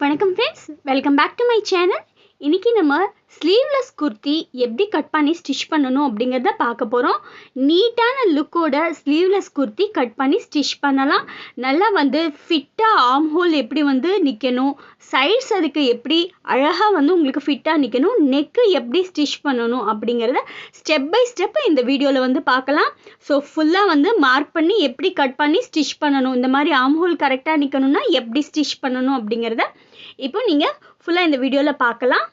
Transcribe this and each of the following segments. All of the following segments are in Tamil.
வணக்கம் friends welcome back to my channel இன்றைக்கி நம்ம ஸ்லீவ்லெஸ் குர்த்தி எப்படி கட் பண்ணி ஸ்டிச் பண்ணணும் அப்படிங்கிறத பார்க்க போகிறோம் நீட்டான லுக்கோட ஸ்லீவ்லெஸ் குர்த்தி கட் பண்ணி ஸ்டிச் பண்ணலாம். நல்லா வந்து ஃபிட்டாக ஆம் ஹோல் எப்படி வந்து நிற்கணும் சைட்ஸ் அதுக்கு எப்படி அழகாக வந்து உங்களுக்கு ஃபிட்டாக நிற்கணும் நெக்கு எப்படி ஸ்டிச் பண்ணணும் அப்படிங்கிறத ஸ்டெப் பை ஸ்டெப் இந்த வீடியோவில் வந்து பார்க்கலாம். ஸோ ஃபுல்லாக வந்து மார்க் பண்ணி எப்படி கட் பண்ணி ஸ்டிச் பண்ணணும் இந்த மாதிரி ஆம் ஹோல் கரெக்டாக நிற்கணும்னா எப்படி ஸ்டிச் பண்ணணும் அப்படிங்கிறத இப்போ நீங்கள் ஃபுல்லாக இந்த வீடியோவில் பார்க்கலாம்.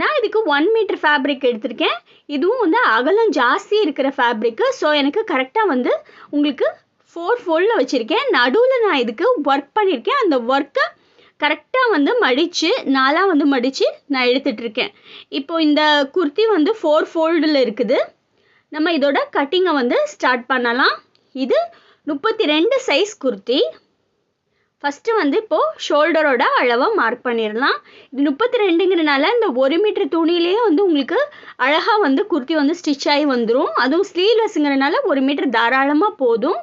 நான் இதுக்கு ஒன் மீட்டர் ஃபேப்ரிக் எடுத்திருக்கேன். இதுவும் வந்து அகலம் ஜாஸ்தி இருக்கிற ஃபேப்ரிக்கு ஸோ எனக்கு கரெக்டாக வந்து உங்களுக்கு ஃபோர் ஃபோல்டில் வச்சுருக்கேன். நடுவில் நான் இதுக்கு ஒர்க் பண்ணியிருக்கேன் அந்த ஒர்க்கை கரெக்டாக வந்து மடித்து நாலாக வந்து மடித்து நான் எடுத்துகிட்ருக்கேன் இப்போது இந்த குர்த்தி வந்து ஃபோர் ஃபோல்டில் இருக்குது. நம்ம இதோட கட்டிங்கை வந்து ஸ்டார்ட் பண்ணலாம். இது முப்பத்தி ரெண்டு சைஸ் குர்த்தி. ஃபஸ்ட்டு வந்து இப்போது ஷோல்டரோட அளவை மார்க் பண்ணிடலாம். இது முப்பத்தி ரெண்டுங்கிறனால இந்த ஒரு மீட்டர் துணியிலேயே வந்து உங்களுக்கு அழகாக வந்து குர்த்தி வந்து ஸ்டிச் ஆகி வந்துடும் அதுவும் ஸ்லீவ்லெஸ்ஸுங்கிறனால ஒரு மீட்டர் தாராளமாக போதும்.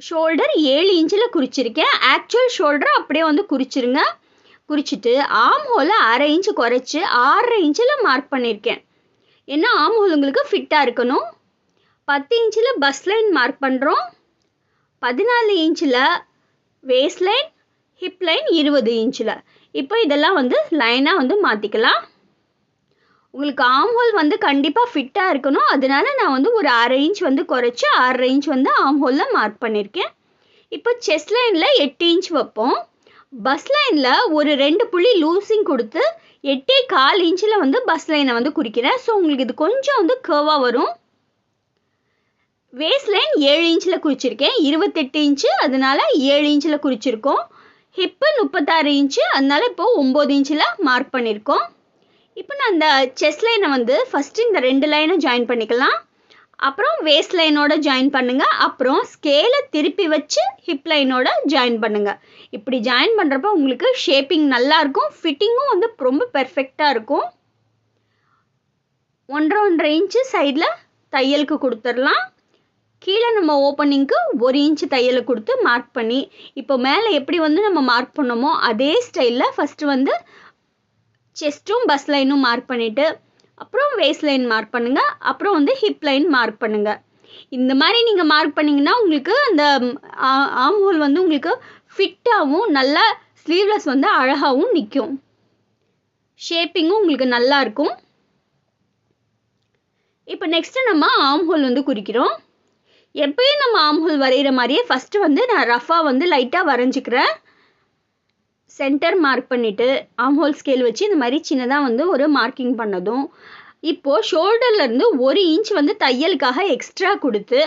ஷோல்டர் ஏழு இன்ச்சில் குறிச்சிருக்கேன். ஆக்சுவல் ஷோல்டரை அப்படியே வந்து குறிச்சிருங்க. குறிச்சிட்டு ஆம் ஹோலை அரை இன்ச்சு குறைச்சி ஆறரை இன்ச்சில் மார்க் பண்ணியிருக்கேன் ஏன்னா ஆம் ஹோல் உங்களுக்கு ஃபிட்டாக இருக்கணும்? பத்து இன்ச்சில் பஸ் லைன் மார்க் பண்ணுறோம் பதினாலு இன்ச்சில் வேஸ்ட் லைன் ஹிப் லைன் இருபது இன்ச்சில். இப்போ இதெல்லாம் வந்து லைனாக வந்து மாற்றிக்கலாம் உங்களுக்கு ஆம் ஹோல் வந்து கண்டிப்பாக ஃபிட்டாக இருக்கணும். அதனால நான் வந்து ஒரு அரை இன்ச் வந்து குறைச்சி அரை இன்ச் வந்து ஆம் ஹோலில் மார்க் பண்ணியிருக்கேன் இப்போ செஸ்ட் லைனில் எட்டு இன்ச் வைப்போம். பஸ் லைனில் ஒரு ரெண்டு புள்ளி லூசிங் கொடுத்து எட்டே கால் இன்ச்சில் வந்து பஸ் லைனை வந்து குறிக்கிறேன். ஸோ உங்களுக்கு இது கொஞ்சம் வந்து கர்வாக வரும். வேஸ்ட் லைன் ஏழு இன்ச்சில் குறிச்சிருக்கேன். இருபத்தெட்டு இன்ச்சு அதனால ஏழு இன்ச்சில் குறிச்சிருக்கோம். ஹிப்பு முப்பத்தாறு இன்ச்சு அதனால இப்போது ஒம்பது இன்ச்சில் மார்க் பண்ணியிருக்கோம் இப்போ நான் அந்த செஸ் லைனை வந்து ஃபஸ்ட்டு இந்த ரெண்டு லைனை ஜாயின் பண்ணிக்கலாம். அப்புறம் வேஸ்ட் லைனோட ஜாயின் பண்ணுங்கள் அப்புறம் ஸ்கேலை திருப்பி வச்சு ஹிப் லைனோட ஜாயின் பண்ணுங்கள் இப்படி ஜாயின் பண்ணுறப்ப உங்களுக்கு ஷேப்பிங் நல்லாயிருக்கும் ஃபிட்டிங்கும் வந்து ரொம்ப பெர்ஃபெக்டாக இருக்கும். ஒன்றரை ஒன்றரை இன்ச்சு சைடில் தையலுக்கு கொடுத்துடலாம். கீழே நம்ம ஓப்பனிங்க்கு ஒரு இன்ச்சு தையலை கொடுத்து மார்க் பண்ணி இப்போ மேலே எப்படி வந்து நம்ம மார்க் பண்ணோமோ அதே ஸ்டைலில் ஃபஸ்ட்டு வந்து செஸ்ட்டும் பஸ் லைனும் மார்க் பண்ணிவிட்டு அப்புறம் வேஸ்ட் லைன் மார்க் பண்ணுங்கள் அப்புறம் வந்து ஹிப் லைன் மார்க் பண்ணுங்கள் இந்த மாதிரி நீங்கள் மார்க் பண்ணிங்கன்னா உங்களுக்கு அந்த ஆம் ஹோல் வந்து உங்களுக்கு ஃபிட்டாகவும் நல்லா ஸ்லீவ்லெஸ் வந்து அழகாகவும் நிற்கும் ஷேப்பிங்கும் உங்களுக்கு நல்லா இருக்கும். இப்போ நெக்ஸ்ட்டு நம்ம ஆம் ஹோல் வந்து குறிக்கிறோம். எப்பயும் நம்ம ஆம் வரைகிற மாதிரியே ஃபஸ்ட்டு வந்து நான் ரஃபாக வந்து லைட்டாக வரைஞ்சிக்கிறேன். சென்டர் மார்க் பண்ணிவிட்டு ஆம்ஹோல் ஸ்கேல் வச்சு இந்த மாதிரி சின்னதாக வந்து ஒரு மார்க்கிங் பண்ணதும். இப்போது ஷோல்டர்லேருந்து ஒரு இன்ச் வந்து தையலுக்காக எக்ஸ்ட்ரா கொடுத்து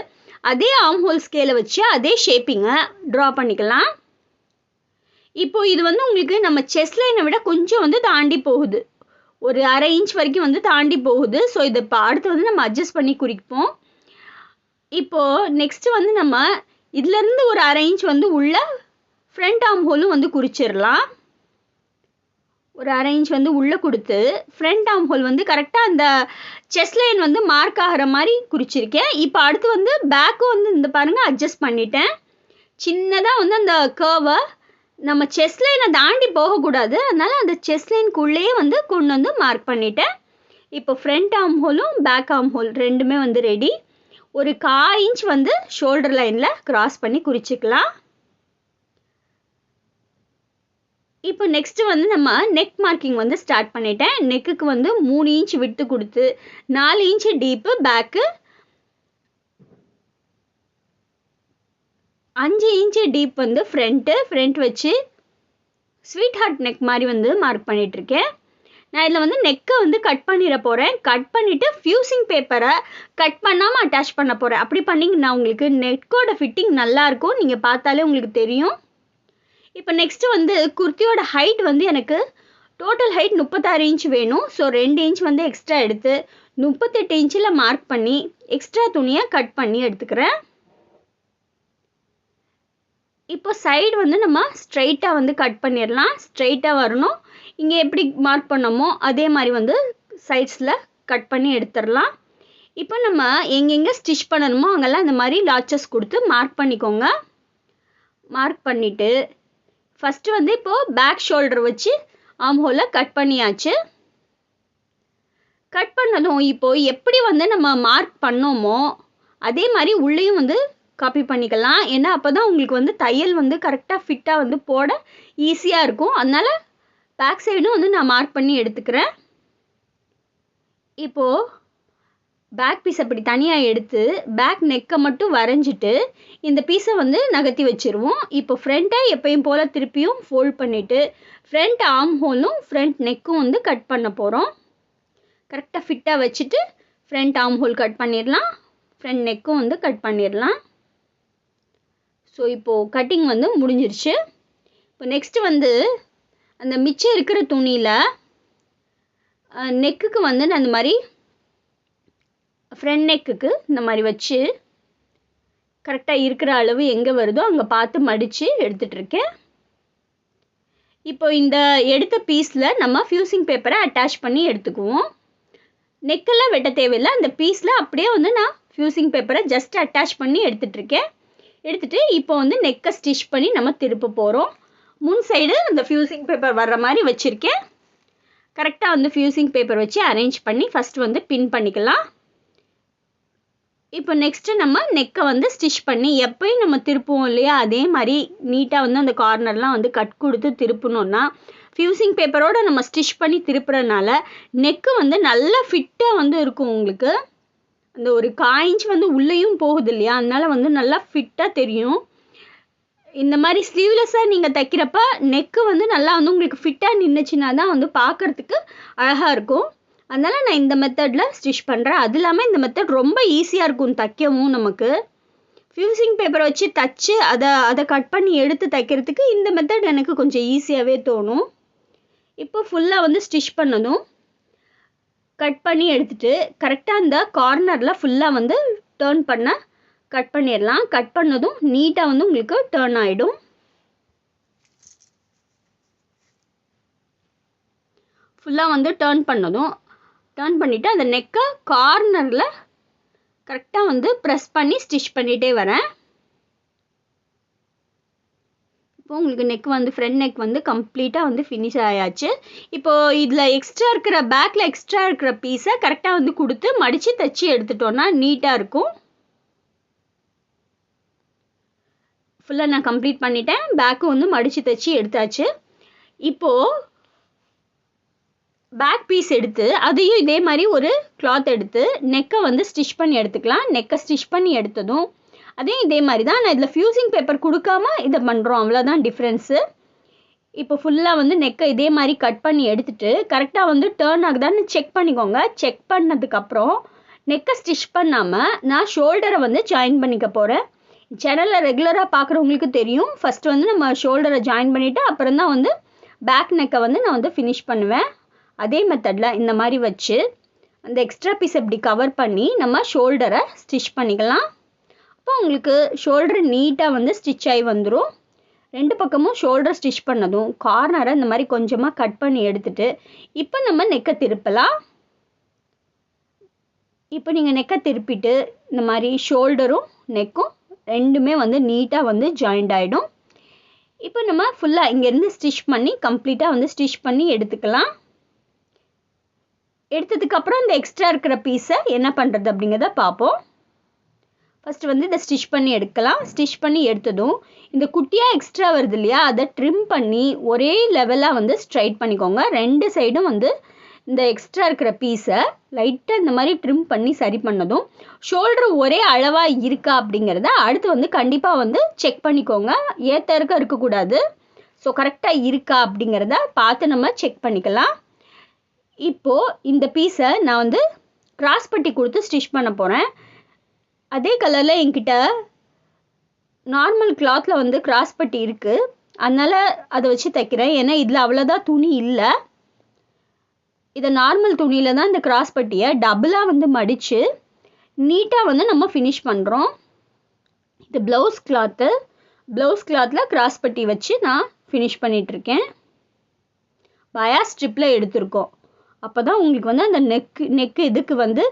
அதே ஆம்ஹோல் ஸ்கேலை வச்சு அதே ஷேப்பிங்கை ட்ரா பண்ணிக்கலாம். இப்போ இது வந்து உங்களுக்கு நம்ம செஸ்ட் லைனை விட கொஞ்சம் வந்து தாண்டி போகுது. ஒரு அரை இன்ச் வரைக்கும் வந்து தாண்டி போகுது. ஸோ இதை இப்போ அடுத்து வந்து நம்ம அட்ஜஸ்ட் பண்ணி குறிப்போம். இப்போ நெக்ஸ்ட்டு வந்து நம்ம இதுலேருந்து ஒரு அரைஞ்ச் வந்து உள்ள ஃப்ரண்ட் ஆம் ஹோலும் வந்து குறிச்சிடலாம். ஒரு அரேஞ்ச் வந்து உள்ளே கொடுத்து ஃப்ரண்ட் ஆம் ஹோல் வந்து கரெக்டாக அந்த செஸ்ட் லைன் வந்து மார்க் ஆகிற மாதிரி குறிச்சிருக்கேன். இப்போ அடுத்து வந்து பேக்கும் வந்து இந்த பாருங்கள் அட்ஜஸ்ட் பண்ணிட்டேன். சின்னதாக வந்து அந்த கர்வை நம்ம செஸ் லைனை தாண்டி போகக்கூடாது. அதனால் அந்த செஸ் லைனுக்குள்ளேயே வந்து கொண்டு வந்து மார்க் பண்ணிட்டேன். இப்போ ஃப்ரண்ட் ஆம் ஹோலும் பேக் ஆம் ஹோல் ரெண்டுமே வந்து ரெடி ஒரு கா இன்ச் வந்து ஷோல்டர் லைனில் க்ராஸ் பண்ணி குறிச்சிக்கலாம். இப்போ நெக்ஸ்ட்டு வந்து நம்ம நெக் மார்க்கிங் வந்து ஸ்டார்ட் பண்ணிட்டேன். நெக்குக்கு வந்து மூணு இன்ச் விட்டு கொடுத்து நாலு இன்ச்சு டீப்பு பேக்கு அஞ்சு இன்ச்சு டீப் வந்து ஃப்ரண்ட்டு ஃப்ரண்ட் வச்சு ஸ்வீட் ஹார்ட் நெக் மாதிரி வந்து மார்க் பண்ணிகிட்ருக்கேன் நான் இதில் வந்து நெக்கை வந்து கட் பண்ணிட போகிறேன் கட் பண்ணிவிட்டு ஃப்யூசிங் பேப்பரை கட் பண்ணாமல் அட்டாச் பண்ண போகிறேன் அப்படி பண்ணிங்கன்னா உங்களுக்கு நெக்கோட ஃபிட்டிங் நல்லாயிருக்கும் நீங்கள் பார்த்தாலே உங்களுக்கு தெரியும். இப்போ நெக்ஸ்ட்டு வந்து குர்த்தியோட ஹைட் வந்து எனக்கு டோட்டல் ஹைட் முப்பத்தாறு இன்ச் வேணும். ஸோ ரெண்டு இன்ச் வந்து எக்ஸ்ட்ரா எடுத்து முப்பத்தெட்டு இன்ச்சில் மார்க் பண்ணி எக்ஸ்ட்ரா துணியை கட் பண்ணி எடுத்துக்கிறேன். இப்போ சைடு வந்து நம்ம ஸ்ட்ரைட்டாக வந்து கட் பண்ணிடலாம். ஸ்ட்ரைட்டாக வரணும். இங்கே எப்படி மார்க் பண்ணோமோ அதே மாதிரி வந்து சைட்ஸில் கட் பண்ணி எடுத்துடலாம். இப்போ நம்ம எங்கெங்கே ஸ்டிச் பண்ணணுமோ அங்கெல்லாம் இந்த மாதிரி லாச்சஸ் கொடுத்து மார்க் பண்ணிக்கோங்க. மார்க் பண்ணிவிட்டு ஃபஸ்ட்டு வந்து இப்போது பேக் ஷோல்டர் வச்சு ஆம் ஹோலை கட் பண்ணியாச்சு. கட் பண்ணதும் இப்போது எப்படி வந்து நம்ம மார்க் பண்ணோமோ அதே மாதிரி உள்ளேயும் வந்து காப்பி பண்ணிக்கலாம். ஏன்னா அப்போ தான் உங்களுக்கு வந்து தையல் வந்து கரெக்டாக ஃபிட்டாக வந்து போட ஈஸியாக இருக்கும். அதனால் பேக் சைடும் வந்து நான் மார்க் பண்ணி எடுத்துக்கிறேன். இப்போது பேக் பீஸ் அப்படி தனியாக எடுத்து பேக் நெக்கை மட்டும் வரைஞ்சிட்டு இந்த பீஸை வந்து நகர்த்தி வச்சுருவோம். இப்போ ஃப்ரண்ட்டை எப்பயும் போல் திருப்பியும் ஃபோல்ட் பண்ணிவிட்டு ஃப்ரண்ட் ஆர்ம் ஹோலும் ஃப்ரண்ட் நெக்கும் வந்து கட் பண்ண போகிறோம் கரெக்டாக ஃபிட்டாக வச்சுட்டு ஃப்ரண்ட் ஆர்ம் ஹோல் கட் பண்ணிடலாம் ஃப்ரண்ட் நெக்கும் வந்து கட் பண்ணிடலாம். ஸோ இப்போது கட்டிங் வந்து முடிஞ்சிருச்சு. இப்போ நெக்ஸ்ட்டு வந்து அந்த மிச்சம் இருக்கிற துணியில் நெக்குக்கு வந்து நான் இந்த மாதிரி ஃப்ரண்ட் நெக்குக்கு இந்த மாதிரி வச்சு கரெக்டாக இருக்கிற அளவு எங்கே வருதோ அங்கே பார்த்து மடித்து எடுத்துகிட்ருக்கேன் இப்போ இந்த எடுத்த பீஸில் நம்ம ஃப்யூசிங் பேப்பரை அட்டாச் பண்ணி எடுத்துக்குவோம். நெக்கெல்லாம் வெட்ட தேவையில்லை. அந்த பீஸில் அப்படியே வந்து நான் ஃப்யூசிங் பேப்பரை ஜஸ்ட் அட்டாச் பண்ணி எடுத்துகிட்ருக்கேன் எடுத்துகிட்டு இப்போ வந்து நெக்கை ஸ்டிச் பண்ணி நம்ம திருப்ப போகிறோம் முன் சைடு அந்த ஃப்யூசிங் பேப்பர் வர்ற மாதிரி வச்சுருக்கேன். கரெக்டாக வந்து ஃப்யூசிங் பேப்பர் வச்சு அரேஞ்ச் பண்ணி ஃபஸ்ட்டு வந்து பின் பண்ணிக்கலாம். இப்போ நெக்ஸ்ட்டு நம்ம நெக்கை வந்து ஸ்டிச் பண்ணி எப்பயும் நம்ம திருப்புவோம் இல்லையா? அதே மாதிரி நீட்டாக வந்து அந்த கார்னர்லாம் வந்து கட் கொடுத்து திருப்பணுன்னா ஃப்யூசிங் பேப்பரோடு நம்ம ஸ்டிச் பண்ணி திருப்புறதுனால நெக்கு வந்து நல்லா ஃபிட்டாக வந்து இருக்கும் உங்களுக்கு. அந்த ஒரு காயின்ச் வந்து உள்ளேயும் போகுது இல்லையா? அதனால வந்து நல்லா ஃபிட்டாக தெரியும். இந்த மாதிரி ஸ்லீவ்லெஸ்ஸாக நீங்கள் தைக்கிறப்ப நெக்கு வந்து நல்லா வந்து உங்களுக்கு ஃபிட்டாக நின்றுச்சுன்னா தான் வந்து பார்க்குறதுக்கு அழகாக இருக்கும். அதனால் நான் இந்த மெத்தடில் ஸ்டிச் பண்ணுறேன் அது இல்லாமல் இந்த மெத்தட் ரொம்ப ஈஸியாக இருக்கும் தைக்கவும் நமக்கு. ஃப்யூசிங் பேப்பரை வச்சு தைச்சு அதை அதை கட் பண்ணி எடுத்து தைக்கிறதுக்கு இந்த மெத்தட் எனக்கு கொஞ்சம் ஈஸியாகவே தோணும். இப்போ ஃபுல்லாக வந்து ஸ்டிச் பண்ணதும் கட் பண்ணி எடுத்துட்டு கரெக்டாக அந்த கார்னரில் ஃபுல்லாக வந்து டேர்ன் பண்ண கட் பண்ணிடலாம். கட் பண்ணதும் நீட்டாக வந்து உங்களுக்கு டேர்ன் ஆகிடும் ஃபுல்லாக வந்து டேர்ன் பண்ணதும். டேர்ன் பண்ணிவிட்டு அந்த நெக்கை கார்னரில் கரெக்டாக வந்து ப்ரெஸ் பண்ணி ஸ்டிச் பண்ணிகிட்டே வரேன். இப்போ உங்களுக்கு நெக் வந்து ஃப்ரண்ட் நெக் வந்து கம்ப்ளீட்டாக வந்து ஃபினிஷ் ஆயாச்சு. இப்போது இதில் எக்ஸ்ட்ரா இருக்கிற பேக்கில் எக்ஸ்ட்ரா இருக்கிற பீஸை கரெக்டாக வந்து கொடுத்து மடித்து தைச்சி எடுத்துட்டோன்னா நீட்டாக இருக்கும். ஃபுல்லாக நான் கம்ப்ளீட் பண்ணிட்டேன். பேக்கும் வந்து மடித்து தைச்சி எடுத்தாச்சு. இப்போது பேக் பீஸ் எடுத்து அதையும் இதே மாதிரி ஒரு கிளாத் எடுத்து நெக்கை வந்து ஸ்டிச் பண்ணி எடுத்துக்கலாம். நெக்கை ஸ்டிச் பண்ணி எடுத்ததும் அதையும் இதே மாதிரி தான். நான் இதில் ஃப்யூசிங் பேப்பர் கொடுக்காம இதை பண்ணுறோம் அவ்வளோதான் டிஃப்ரென்ஸு இப்போ ஃபுல்லாக வந்து நெக்கை இதே மாதிரி கட் பண்ணி எடுத்துட்டு கரெக்டாக வந்து டேர்ன் ஆகுதான்னு செக் பண்ணிக்கோங்க. செக் பண்ணதுக்கப்புறம் நெக்கை ஸ்டிச் பண்ணாமல் நான் ஷோல்டரை வந்து ஜாயின் பண்ணிக்க போகிறேன் சேனலில் ரெகுலராக பார்க்குறவங்களுக்கு தெரியும். ஃபஸ்ட்டு வந்து நம்ம ஷோல்டரை ஜாயின் பண்ணிவிட்டு அப்புறம் தான் வந்து பேக் நெக்கை வந்து நான் வந்து ஃபினிஷ் பண்ணுவேன். அதே மெத்தடில் இந்த மாதிரி வச்சு அந்த எக்ஸ்ட்ரா பீஸ் இப்படி கவர் பண்ணி நம்ம ஷோல்டரை ஸ்டிச் பண்ணிக்கலாம். அப்போ உங்களுக்கு ஷோல்டர் நீட்டாக வந்து ஸ்டிச் ஆகி வந்துடும் ரெண்டு பக்கமும் ஷோல்டர் ஸ்டிச் பண்ணதும் கார்னரை இந்த மாதிரி கொஞ்சமாக கட் பண்ணி எடுத்துட்டு இப்போ நம்ம நெக்கை திருப்பலாம். இப்போ நீங்கள் நெக்கை திருப்பிட்டு இந்த மாதிரி ஷோல்டரும் நெக்கும் ரெண்டுமே வந்து நீட்டாக வந்து ஜாயிண்ட் ஆகிடும் இப்போ நம்ம ஃபுல்லாக இங்கேருந்து ஸ்டிச் பண்ணி கம்ப்ளீட்டாக வந்து ஸ்டிச் பண்ணி எடுத்துக்கலாம். எடுத்ததுக்கப்புறம் இந்த எக்ஸ்ட்ரா இருக்கிற பீஸை என்ன பண்ணுறது அப்படிங்கிறத பார்ப்போம். ஃபஸ்ட்டு வந்து இதை ஸ்டிச் பண்ணி எடுக்கலாம். ஸ்டிச் பண்ணி எடுத்ததும் இந்த குட்டியாக எக்ஸ்ட்ரா வருது இல்லையா அதை ட்ரிம் பண்ணி ஒரே லெவலாக வந்து ஸ்ட்ரைட் பண்ணிக்கோங்க. ரெண்டு சைடும் வந்து இந்த எக்ஸ்ட்ரா இருக்கிற பீஸை லைட்டாக இந்த மாதிரி ட்ரிம் பண்ணி சரி பண்ணதும் ஷோல்டர் ஒரே அளவாக இருக்கா அப்படிங்கிறத அடுத்து வந்து கண்டிப்பாக வந்து செக் பண்ணிக்கோங்க. ஏற்ற இருக்க இருக்கக்கூடாது. ஸோ கரெக்டாக இருக்கா அப்படிங்கிறத பார்த்து நம்ம செக் பண்ணிக்கலாம். இப்போது இந்த பீஸை நான் வந்து கிராஸ் பட்டி கொடுத்து ஸ்டிச் பண்ண போகிறேன் அதே கலரில் என்கிட்ட நார்மல் கிளாத்தில் வந்து கிராஸ் பட்டி இருக்குது அதனால் அதை வச்சு தைக்கிறேன். ஏன்னா இதில் அவ்வளோதான் துணி இல்லை. இதை நார்மல் துணியில் தான் இந்த கிராஸ் பட்டியை டபுளாக வந்து மடித்து நீட்டாக வந்து நம்ம ஃபினிஷ் பண்ணுறோம் இது ப்ளவுஸ் கிளாத்து ப்ளவுஸ் கிளாத்தில் கிராஸ் பட்டி வச்சு நான் ஃபினிஷ் பண்ணிகிட்ருக்கேன் பயா ஸ்ட்ரிப்பில் எடுத்திருக்கோம். அப்போ தான் உங்களுக்கு வந்து அந்த நெக்கு நெக்கு இதுக்கு வந்து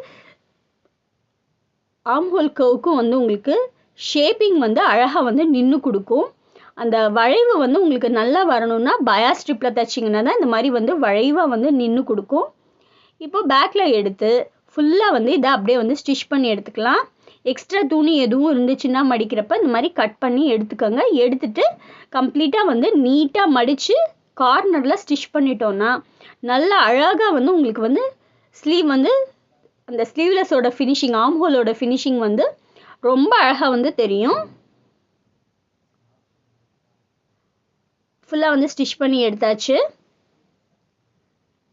ஆம்ஹோல் கவுக்கும் வந்து உங்களுக்கு ஷேப்பிங் வந்து அழகாக வந்து நின்று கொடுக்கும். அந்த வளைவு வந்து உங்களுக்கு நல்லா வரணும்னா பயா ஸ்ட்ரிப்பில் தைச்சிங்கன்னா தான் இந்த மாதிரி வந்து வளைவாக வந்து நின்று கொடுக்கும். இப்போ பேக்கில் எடுத்து ஃபுல்லாக வந்து இதை அப்படியே வந்து ஸ்டிச் பண்ணி எடுத்துக்கலாம். எக்ஸ்ட்ரா துணி எதுவும் இருந்துச்சுன்னா மடிக்கிறப்ப இந்த மாதிரி கட் பண்ணி எடுத்துக்கோங்க. எடுத்துட்டு கம்ப்ளீட்டாக வந்து நீட்டாக மடித்து கார்னரில் ஸ்டிச் பண்ணிட்டோன்னா நல்லா அழகாக வந்து உங்களுக்கு வந்து ஸ்லீவ் வந்து அந்த ஸ்லீவ்லெஸ்ஸோட ஃபினிஷிங் ஆம்ஹோலோட ஃபினிஷிங் வந்து ரொம்ப அழகாக வந்து தெரியும். ஃபுல்லாக வந்து ஸ்டிச் பண்ணி எடுத்தாச்சு.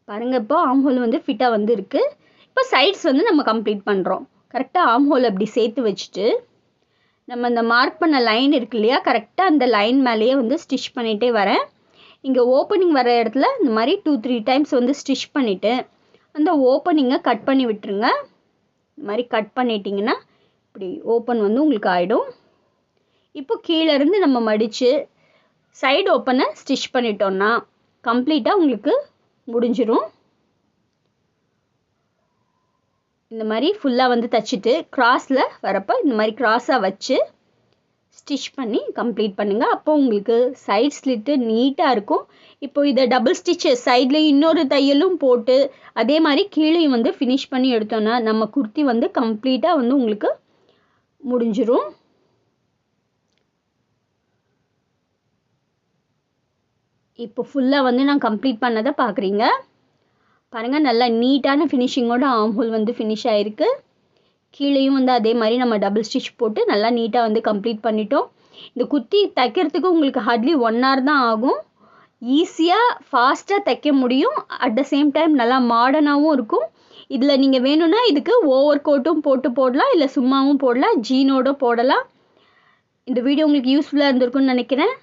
பாருங்க இப்போ ஆம்ஹோல் வந்து ஃபிட்டாக வந்து இருக்குது இப்போ சைட்ஸ் வந்து நம்ம கம்ப்ளீட் பண்ணுறோம் கரெக்டாக ஆம்ஹோல் அப்படி சேர்த்து வச்சுட்டு நம்ம இந்த மார்க் பண்ண லைன் இருக்கு இல்லையா கரெக்டாக அந்த லைன் மேலேயே வந்து ஸ்டிச் பண்ணிகிட்டே வரேன். இங்கே ஓப்பனிங் வர இடத்துல இந்த மாதிரி டூ த்ரீ டைம்ஸ் வந்து ஸ்டிச் பண்ணிவிட்டு அந்த ஓப்பனிங்கை கட் பண்ணி விட்டுருங்க. இந்த மாதிரி கட் பண்ணிட்டீங்கன்னா இப்படி ஓப்பன் வந்து உங்களுக்கு ஆகிடும் இப்போ கீழேருந்து நம்ம மடித்து சைடு ஓப்பனை ஸ்டிச் பண்ணிட்டோன்னா கம்ப்ளீட்டாக உங்களுக்கு முடிஞ்சிடும் இந்த மாதிரி ஃபுல்லாக வந்து தைச்சிட்டு கிராஸில் வரப்போ இந்த மாதிரி கிராஸாக வச்சு ஸ்டிச் பண்ணி கம்ப்ளீட் பண்ணுங்கள் அப்போ உங்களுக்கு சைட் ஸ்லிட்டு நீட்டாக இருக்கும். இப்போ இதை டபுள் ஸ்டிச்சு சைடில் இன்னொரு தையலும் போட்டு அதே மாதிரி கீழேயும் வந்து ஃபினிஷ் பண்ணி எடுத்தோன்னா நம்ம குர்த்தி வந்து கம்ப்ளீட்டாக வந்து உங்களுக்கு முடிஞ்சிடும் இப்போ ஃபுல்லாக வந்து நான் கம்ப்ளீட் பண்ணதை பார்க்குறீங்க. பாருங்கள் நல்லா நீட்டான ஃபினிஷிங்கோட ஆம்ஹோல் வந்து ஃபினிஷ் ஆகிருக்கு கீழேயும் வந்து அதே மாதிரி நம்ம டபுள் ஸ்டிச் போட்டு நல்லா நீட்டாக வந்து கம்ப்ளீட் பண்ணிட்டோம். இந்த குத்தி தைக்கிறதுக்கு உங்களுக்கு ஹார்ட்லி ஒன் ஹவர் தான் ஆகும். ஈஸியாக ஃபாஸ்ட்டாக தைக்க முடியும். அட் த சேம் டைம் நல்லா மாடர்னாகவும் இருக்கும். இதில் நீங்கள் வேணும்னா இதுக்கு ஓவர் கோட்டும் போட்டு போடலாம். இல்லை சும்மாவும் போடலாம். ஜீனோட போடலாம். இந்த வீடியோ உங்களுக்கு யூஸ்ஃபுல்லாக இருந்திருக்கும்னு நினைக்கிறேன்.